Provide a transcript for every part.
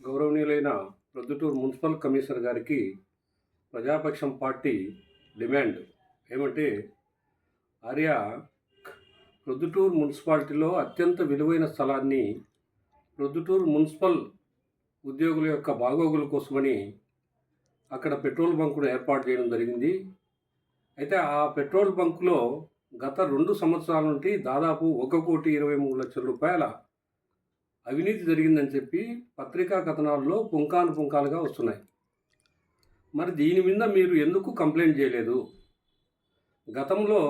గౌరవనీయులైన Proddatur municipal commissioner గారికి ప్రజాపక్షం party demand. ఏమంటే ఆర్య ప్రొద్దుటూరు మున్సిపాలిటీలో అత్యంత విలువైన స్థలాన్ని ప్రొద్దుటూరు మున్సిపల్ ఉద్యోగుల యొక్క బాగోగుల కోసమని అక్కడ పెట్రోల్ బంకును ఏర్పాటు చేయడం జరిగింది. అయితే ఆ పెట్రోల్ బంకులో గత రెండు సంవత్సరాల నుండి దాదాపు ఒక కోటి ఇరవై మూడు లక్షల రూపాయల అవినీతి జరిగిందని చెప్పి పత్రికా కథనాల్లో పుంకాను పుంకాలుగా వస్తున్నాయి. మరి దీని మీద మీరు ఎందుకు కంప్లైంట్ చేయలేదు? గతంలో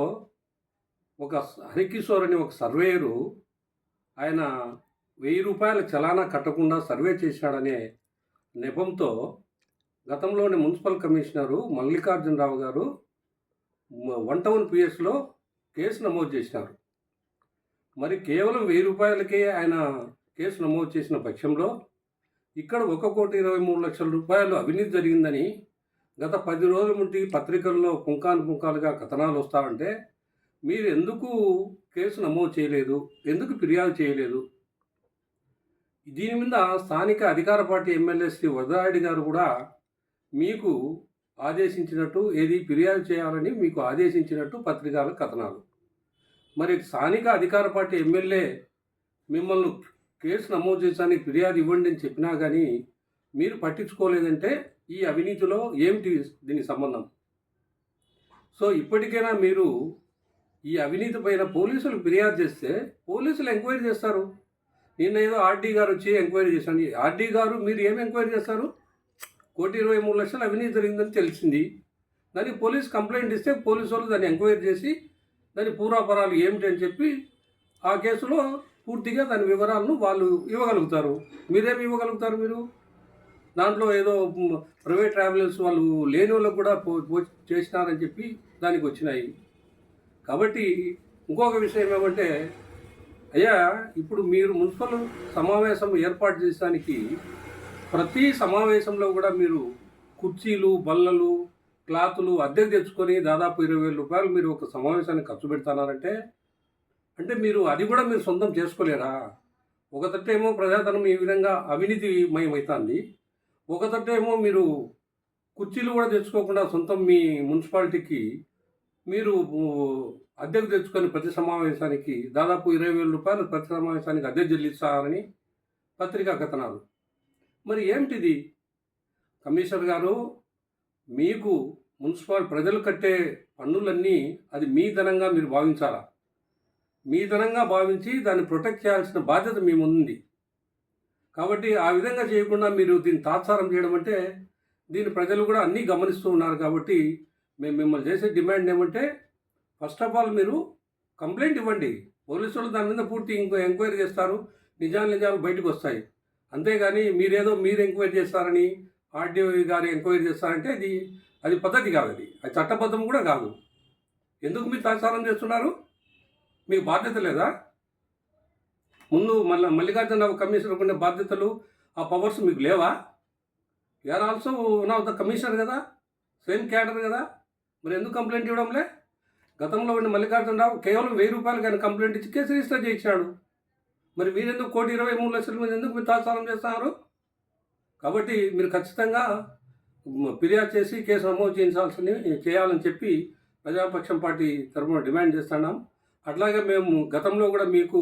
ఒక హరికిషోర్ అని ఒక సర్వేయరు ఆయన వెయ్యి రూపాయల చలానా కట్టకుండా సర్వే చేశాడనే నెపంతో గతంలోని మున్సిపల్ కమిషనరు మల్లికార్జునరావు గారు వన్ టౌన్ పిఎస్లో కేసు నమోదు చేసినారు మరి కేవలం వెయ్యి రూపాయలకే ఆయన కేసు నమోదు చేసిన పక్షంలో ఇక్కడ ఒక కోటి ఇరవై మూడు లక్షల రూపాయలు అవినీతి జరిగిందని గత పది రోజుల నుండి పత్రికల్లో పుంకాను పుంకాలుగా కథనాలు వస్తాయంటే మీరు ఎందుకు కేసు నమోదు చేయలేదు? ఎందుకు ఫిర్యాదు చేయలేదు? దీని మీద స్థానిక అధికార పార్టీ ఎమ్మెల్యే శ్రీ వరదారెడ్డి గారు కూడా మీకు ఆదేశించినట్టు ఏది ఫిర్యాదు చేయాలని మీకు ఆదేశించినట్టు పత్రికల కథనాలు. మరి స్థానిక అధికార పార్టీ ఎమ్మెల్యే మిమ్మల్ని కేసు నమోదు చేసానికి ఫిర్యాదు ఇవ్వండి అని చెప్పినా కానీ మీరు పట్టించుకోలేదంటే ఈ అవినీతిలో ఏమిటి దీనికి సంబంధం? సో ఇప్పటికైనా మీరు ఈ అవినీతి పైన పోలీసులు ఫిర్యాదు చేస్తే పోలీసులు ఎంక్వైరీ చేస్తారు. నిన్న ఏదో ఆర్డీ గారు వచ్చి ఎంక్వైరీ చేశాను ఆర్డీ గారు మీరు ఏం ఎంక్వైరీ చేస్తారు? కోటి ఇరవై మూడు లక్షలు అవినీతి జరిగిందని తెలిసింది. దానికి పోలీస్ కంప్లైంట్ ఇస్తే పోలీసు వాళ్ళు దాన్ని ఎంక్వైరీ చేసి దాని పూర్వాపరాలు ఏమిటి అని చెప్పి ఆ కేసులో పూర్తిగా దాని వివరాలను వాళ్ళు ఇవ్వగలుగుతారు. మీరేమి ఇవ్వగలుగుతారు మీరు? దాంట్లో ఏదో ప్రైవేట్ ట్రావెలర్స్ వాళ్ళు లేని వాళ్ళకు కూడా పో- పో- చేసినారని చెప్పి దానికి వచ్చినాయి. కాబట్టి ఇంకొక విషయం ఏమంటే అయ్యా ఇప్పుడు మీరు మున్సిపల్ సమావేశం ఏర్పాటు చేయడానికి ప్రతి సమావేశంలో కూడా మీరు కుర్చీలు బల్లలు క్లాతులు అద్దెకు తెచ్చుకొని దాదాపు ఇరవై వేల రూపాయలు మీరు ఒక సమావేశానికి ఖర్చు పెడతానారంటే అంటే మీరు అది కూడా మీరు సొంతం చేసుకోలేరా? ఒక తట్టేమో ప్రజాధనం ఈ విధంగా అవినీతిమయమవుతుంది ఒక తట్టేమో మీరు కుర్చీలు కూడా తెచ్చుకోకుండా సొంతం మీ మున్సిపాలిటీకి మీరు అద్దెకు తెచ్చుకొని ప్రతి సమావేశానికి దాదాపు ఇరవై వేల రూపాయలు ప్రతి సమావేశానికి అద్దె చెల్లిస్తారని పత్రికా కథనాలు. మరి ఏమిటిది కమిషనర్ గారు మీకు మున్సిపాల్ ప్రజలు కట్టే పన్నులన్నీ అది మీ ధనంగా మీరు భావించాలా? మీ ధనంగా భావించి దాన్ని ప్రొటెక్ట్ చేయాల్సిన బాధ్యత మీ ముందుంది. కాబట్టి ఆ విధంగా చేయకుండా మీరు దీన్ని తాత్సారం చేయడం అంటే దీన్ని ప్రజలు కూడా అన్నీ గమనిస్తూ ఉన్నారు కాబట్టి మేము మిమ్మల్ని చేసే డిమాండ్ ఏమంటే ఫస్ట్ ఆఫ్ ఆల్ మీరు కంప్లైంట్ ఇవ్వండి. పోలీసులు దాని మీద పూర్తి ఇంకో ఎంక్వైరీ చేస్తారు. నిజాలు నిజాలు బయటకు వస్తాయి. అంతేగాని మీరేదో మీరు ఎంక్వైరీ చేస్తారని ఆర్డీఓ గారు ఎంక్వైరీ చేస్తారంటే అది అది పద్ధతి కాదు అది. అది చట్టబద్ధం కూడా కాదు. ఎందుకు మీరు తాత్సారం చేస్తున్నారు? మీకు బాధ్యత లేదా? ముందు మళ్ళీ మల్లికార్జునరావు కమిషనర్ ఉండే బాధ్యతలు ఆ పవర్స్ మీకు లేవా? You're also one of the commissioner కదా? సేమ్ క్యాడర్ కదా? మరి ఎందుకు కంప్లైంట్ ఇవ్వడంలే? గతంలో ఉన్న మల్లికార్జునరావు కేవలం వెయ్యి రూపాయలు కానీ కంప్లైంట్ ఇచ్చి కేసు రిజిస్టర్ చేయించాడు. మరి మీరెందుకు కోటి ఇరవై మూడు లక్షల మీద ఎందుకు మీరు తాత్సారం చేస్తున్నారు? కాబట్టి మీరు ఖచ్చితంగా ఫిర్యాదు చేసి కేసు నమోదు చేయించాల్సింది చేయాలని చెప్పి ప్రజాపక్షం పార్టీ తరఫున డిమాండ్ చేస్తున్నాం. అట్లాగే మేము గతంలో కూడా మీకు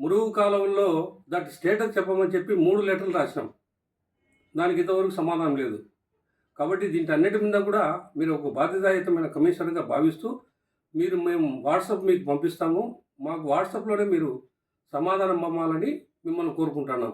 మురుగు కాలంలో దట్ స్టేటస్ చెప్పమని చెప్పి మూడు లెటర్లు రాసినాం. దానికి ఇంతవరకు సమాధానం లేదు. కాబట్టి దీంట్ అన్నిటి మీద కూడా మీరు ఒక బాధ్యతాయుతమైన కమిషనర్గా భావిస్తూ మీరు మేము వాట్సాప్ మీకు పంపిస్తాము. మాకు వాట్సాప్లోనే మీరు సమాధానం పంపాలని మిమ్మల్ని కోరుకుంటున్నాం.